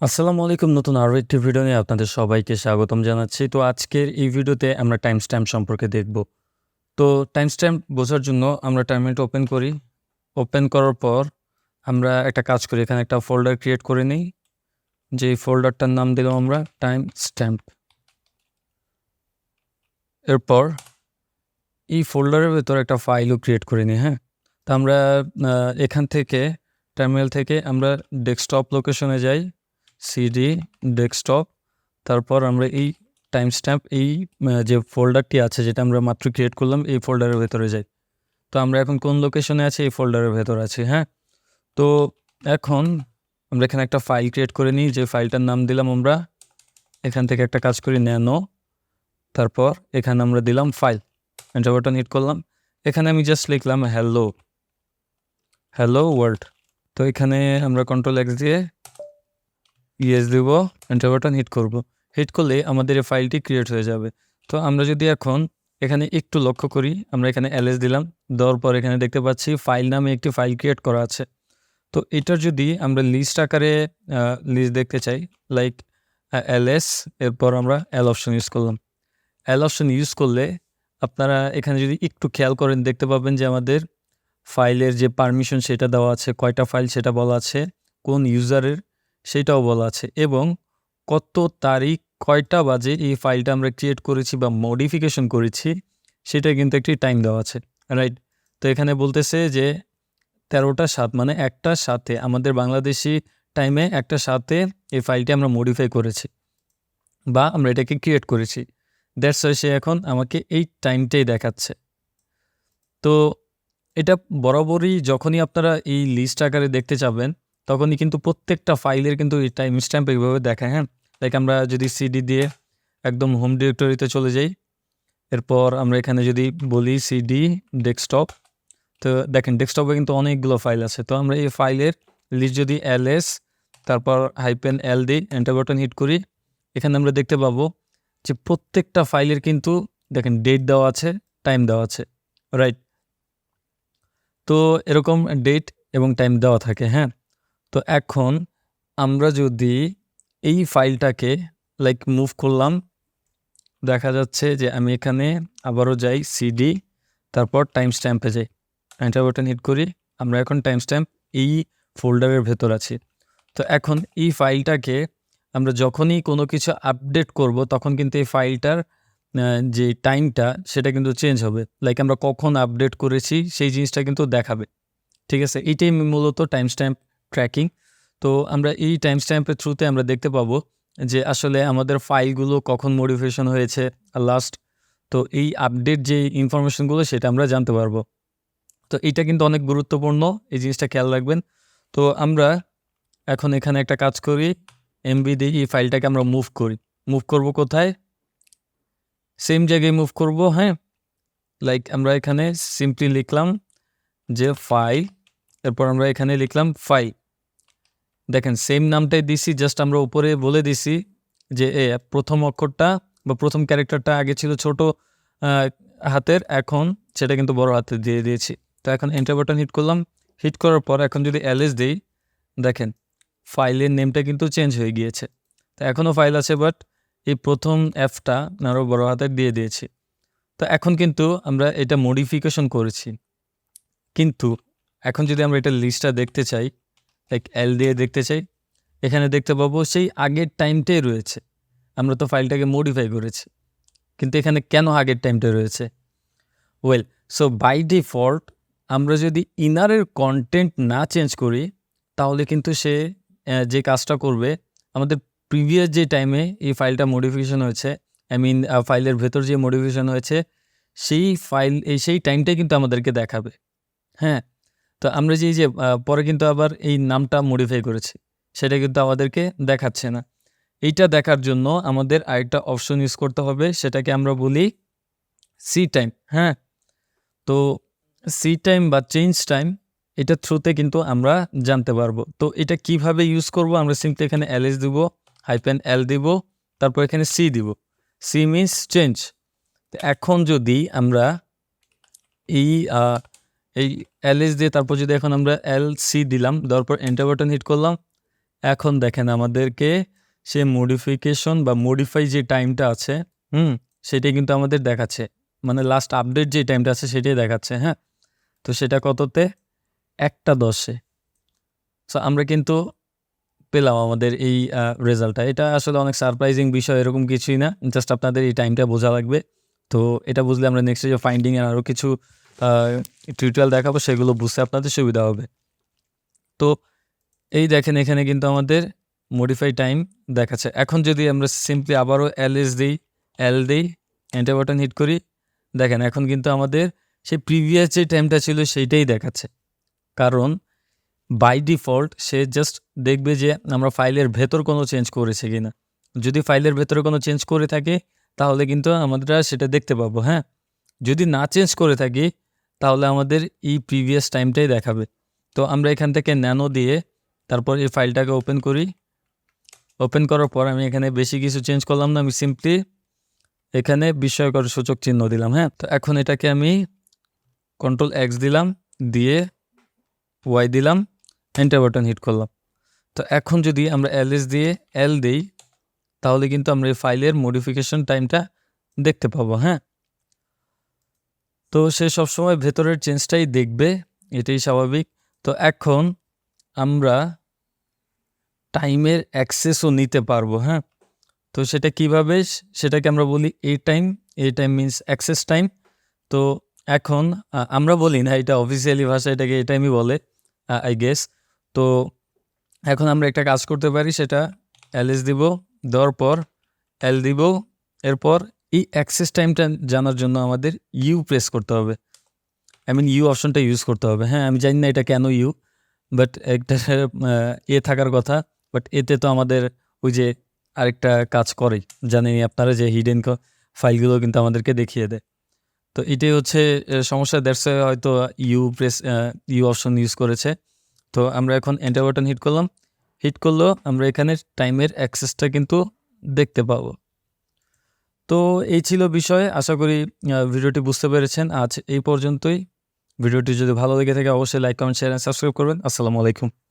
আসসালামু আলাইকুম, নতুন আরও একটি ভিডিও নিয়ে আপনাদের সবাইকে স্বাগতম জানাচ্ছি। তো আজকের এই ভিডিওতে আমরা টাইম স্ট্যাম্প সম্পর্কে দেখব। তো টাইম স্ট্যাম্প বোঝার জন্য আমরা টাইমটা ওপেন করি। ওপেন করার পর আমরা একটা কাজ করি, এখানে একটা ফোল্ডার ক্রিয়েট করে নিই। যে ফোল্ডারটার নাম দিলাম আমরা টাইম স্ট্যাম্প এরপর এই ফোল্ডারের ভেতর একটা ফাইলও ক্রিয়েট করে নিই হ্যাঁ? তা আমরা এখান থেকে টার্মিনাল থেকে আমরা ডেস্কটপ লোকেশনে যাই। সিডি ডেস্কটপ তারপর আমরা এই টাইম স্ট্যাম্প এই যে ফোল্ডারটি আছে যেটা আমরা মাত্র ক্রিয়েট করলাম, এই ফোল্ডারের ভেতরে যাই। তো আমরা এখন কোন লোকেশনে আছি? এই ফোল্ডারের ভেতর আছি হ্যাঁ? তো এখন আমরা এখানে একটা ফাইল ক্রিয়েট করে নিই, যে ফাইলটার নাম দিলাম আমরা। এখান থেকে একটা কাজ করি ন্যানো তারপর এখানে আমরা দিলাম ফাইল এন্টার বাটন হিট করলাম। এখানে আমি জাস্ট লিখলাম হ্যালো হ্যালো ওয়ার্ল্ড তো এখানে আমরা কন্ট্রোল এক্স দিয়ে ইয়েস দিব এন্টার বাটন হিট করব। হিট করলে আমাদের এই ফাইলটি ক্রিয়েট হয়ে যাবে। তো আমরা যদি এখন এখানে একটু লক্ষ্য করি, আমরা এখানে এলএস দিলাম, দেওয়ার পর এখানে দেখতে পাচ্ছি ফাইল নামে একটি ফাইল ক্রিয়েট করা আছে। তো এটার যদি আমরা লিস্ট আকারে লিস্ট দেখতে চাই লাইক এলএস এরপর আমরা এল অপশন ইউজ করলাম। এল অপশন ইউজ করলে আপনারা এখানে যদি একটু খেয়াল করেন, দেখতে পাবেন যে আমাদের ফাইলের যে পারমিশন সেটা দেওয়া আছে, কয়টা ফাইল সেটা বলা আছে, কোন ইউজারের সেটাও বলা আছে। এবং কত তারিখ, কয়টা বাজে এই ফাইলটা আমরা ক্রিয়েট করেছি বা মডিফিকেশন করেছি সেটা কিন্তু একটি টাইম দেওয়া আছে রাইট তো এখানে বলতেছে যে তেরোটা সাত মানে একটা সাথে, আমাদের বাংলাদেশি টাইমে একটা সাথে এই ফাইলটি আমরা মডিফাই করেছি বা আমরা এটাকে ক্রিয়েট করেছি। দ্যাটস সে এখন আমাকে এই টাইমটাই দেখাচ্ছে। তো এটা বরাবরই যখনই আপনারা এই লিস্ট আকারে দেখতে চাবেন তখনই কিন্তু প্রত্যেকটা ফাইলের কিন্তু টাইম স্ট্যাম্প এইভাবে দেখায় হ্যাঁ? লাইক আমরা যদি সিডি দিয়ে একদম হোম ডিরেক্টরিতে চলে যাই, এরপর আমরা এখানে যদি বলি সিডি ডেস্কটপ তো দেখেন ডেস্কটপে কিন্তু অনেকগুলো ফাইল আছে। তো আমরা এই ফাইলের লিস্ট যদি এল এস তারপর হাইপেন এল দিই এন্টার বাটন হিট করি, এখানে আমরা দেখতে পাবো যে প্রত্যেকটা ফাইলের কিন্তু দেখেন ডেট দেওয়া আছে টাইম দেওয়া আছে রাইট তো এরকম ডেট এবং টাইম দেওয়া থাকে হ্যাঁ? তো এখন আমরা যদি এই ফাইলটাকে লাইক মুভ করলাম, দেখা যাচ্ছে যে আমি এখানে আবারও যাই সিডি তারপর টাইম স্ট্যাম্পে যাই। এন্টার বাটন হিট করি, আমরা এখন টাইম স্ট্যাম্প এই ফোল্ডারের ভেতর আছি। তো এখন এই ফাইলটাকে আমরা যখনই কোনো কিছু আপডেট করব, তখন কিন্তু এই ফাইলটার যে টাইমটা সেটা কিন্তু চেঞ্জ হবে। লাইক আমরা কখন আপডেট করেছি, সেই জিনিসটা কিন্তু দেখাবে। ঠিক আছে? এইটাই মূলত টাইম স্ট্যাম্প ট্র্যাকিং তো আমরা এই টাইম স্ট্যাম্পের থ্রুতে আমরা দেখতে পাবো যে আসলে আমাদের ফাইলগুলো কখন মডিফিকেশন হয়েছে লাস্ট তো এই আপডেট যে ইনফরমেশনগুলো সেটা আমরা জানতে পারব। তো এইটা কিন্তু অনেক গুরুত্বপূর্ণ, এই জিনিসটা খেয়াল রাখবেন। তো আমরা এখন এখানে একটা কাজ করি এমবি দিয়ে এই ফাইলটাকে আমরা মুভ করি। মুভ করব কোথায়? সেম জায়গায় মুভ করব হ্যাঁ? লাইক আমরা এখানে সিম্পলি লিখলাম যে ফাইল এরপর আমরা এখানে লিখলাম ফাইল দেখেন সেম নামটাই দিছি জাস্ট আমরা উপরে বলে দিছি যে, এ, প্রথম অক্ষরটা বা প্রথম ক্যারেক্টারটা আগে ছিল ছোট হাতের, এখন সেটা কিন্তু বড় হাতে দিয়ে দিয়েছি। তো এখন এন্টার বাটন হিট করলাম। হিট করার পর এখন যদি এলএস দিই, দেখেন ফাইলের নেমটা কিন্তু চেঞ্জ হয়ে গিয়েছে। তো এখনও ফাইল আছে বাট এই প্রথম অ্যাপটা আরও বড় হাতের দিয়ে দিয়েছি। তো এখন কিন্তু আমরা এটা মডিফিকেশন করেছি। কিন্তু এখন যদি আমরা এটা লিস্টটা দেখতে চাই লাইক এল দিয়ে দেখতে চাই। এখানে দেখতে পাবো সেই আগের টাইমটাই রয়েছে। আমরা তো ফাইলটাকে মডিফাই করেছি। কিন্তু এখানে কেন আগের টাইমটা রয়েছে? ওয়েল সো বাই ডিফল্ট আমরা যদি ইনারের কন্টেন্ট না চেঞ্জ করি, তাহলে কিন্তু সে যে কাজটা করবে, আমাদের প্রিভিয়াস যে টাইমে এই ফাইলটা মডিফিকেশন হয়েছে আই মিন ফাইলের ভেতর যে মডিফিকেশন হয়েছে, সেই ফাইল এই, সেই টাইমটাই কিন্তু আমাদেরকে দেখাবে। হ্যাঁ তো আমরা যে যে পরে কিন্তু আবার এই নামটা মডিফাই করেছি। সেটা কিন্তু আমাদেরকে দেখাচ্ছে না। এইটা দেখার জন্য আমাদের আরেকটা অপশন ইউজ করতে হবে। সেটাকে আমরা বলি সি টাইম হ্যাঁ? তো সি টাইম বা চেঞ্জ টাইম এটা থ্রুতে কিন্তু আমরা জানতে পারব। তো এটা কীভাবে ইউজ করব? আমরা সিম্পলি এখানে এলএস দিব হাইপেন এল দিব, তারপর এখানে সি দিব। সি মিনস চেঞ্জ এখন যদি আমরা এই এই এলএস দিয়ে তারপর যদি এখন আমরা এল সি দিলাম, দেওয়ার পর এন্টার বাটন হিট করলাম, এখন দেখেন আমাদেরকে সে মডিফিকেশন বা মডিফাই যে টাইমটা আছে, হুম, সেটাই কিন্তু আমাদের দেখাচ্ছে। মানে লাস্ট আপডেট যে টাইমটা আছে সেটাই দেখাচ্ছে হ্যাঁ? তো সেটা কততে? একটা দশে। সো আমরা কিন্তু পেলাম আমাদের এই রেজাল্টটা এটা আসলে অনেক সারপ্রাইজিং বিষয়, এরকম কিছুই না। জাস্ট আপনাদের এই টাইমটা বোঝা লাগবে। তো এটা বুঝলে আমরা নেক্সট ফাইন্ডিং এর আরও কিছু টিউটোরিয়াল দেখাবো, সেগুলো বুঝতে আপনাদের সুবিধা হবে। তো এই দেখেন, এখানে কিন্তু আমাদের মডিফাই টাইম দেখাচ্ছে। এখন যদি আমরা সিম্পলি আবারও এল এস দিই এল দিই এন্টার বাটন হিট করি, দেখেন এখন কিন্তু আমাদের সেই প্রিভিয়াস যে টাইমটা ছিল, সেইটাই দেখাচ্ছে। কারণ বাই ডিফল্ট সে জাস্ট দেখবে যে আমরা ফাইলের ভেতর কোনো চেঞ্জ করেছে কিনা। যদি ফাইলের ভেতরে কোনো চেঞ্জ করে থাকে, তাহলে কিন্তু আমরা সেটা দেখতে পাবো হ্যাঁ? যদি না চেঞ্জ করে থাকি তাহলে আমাদের এই প্রিভিয়াস টাইমটাই দেখাবে। তো আমরা এখান থেকে ন্যানো দিয়ে তারপর এই ফাইলটাকে ওপেন করি। ওপেন করার পর আমি এখানে বেশি কিছু চেঞ্জ করলাম না, আমি সিম্পলি এখানে বিস্ময়কর সূচক চিহ্ন দিলাম হ্যাঁ? তো এখন এটাকে আমি কন্ট্রোল এক্স দিলাম, দিয়ে ওয়াই দিলাম এন্টার বাটন হিট করলাম। তো এখন যদি আমরা এল এস দিয়ে এল দিই, তাহলে কিন্তু আমরা এই ফাইলের মডিফিকেশন টাইমটা দেখতে পাবো হ্যাঁ? তো সে সবসময় ভেতরের চেঞ্জটাই দেখবে, এটাই স্বাভাবিক। তো এখন আমরা টাইমের অ্যাক্সেসও নিতে পারব হ্যাঁ? তো সেটা কীভাবে? সেটাকে আমরা বলি এই টাইম। এই টাইম মিন্স অ্যাক্সেস টাইম। তো এখন আমরা বলি না, এটা অফিসিয়ালি ভাষা এটাকে এই টাইমই বলে আই গেস তো এখন আমরা একটা কাজ করতে পারি, সেটা এলএস দিব, দেওয়ার পর এল দিব, এরপর এই অ্যাক্সেস টাইমটা জানার জন্য আমাদের ইউ প্রেস করতে হবে। আই মিন ইউ অপশনটা ইউজ করতে হবে। হ্যাঁ আমি জানি না এটা কেন ইউ বাট একটা এ থাকার কথা বাট এতে তো আমাদের ওই যে আরেকটা কাজ করেই। জানেন আপনারা যে হিডেন ফাইলগুলো কিন্তু আমাদেরকে দেখিয়ে দেয়। তো এটাই হচ্ছে সমস্যা। দ্যাটস হয়তো U press U option use করেছে। তো আমরা এখন এন্টার বাটন হিট করলাম। হিট করলেও আমরা এখানে টাইমের অ্যাক্সেসটা কিন্তু দেখতে পাবো। তো এই ছিল বিষয়। আশা করি ভিডিওটি বুঝতে পেরেছেন। আজ এই পর্যন্তই। ভিডিওটি যদি ভালো লেগে থাকে, অবশ্যই লাইক কমেন্ট শেয়ার সাবস্ক্রাইব করবেন। আসসালামু আলাইকুম।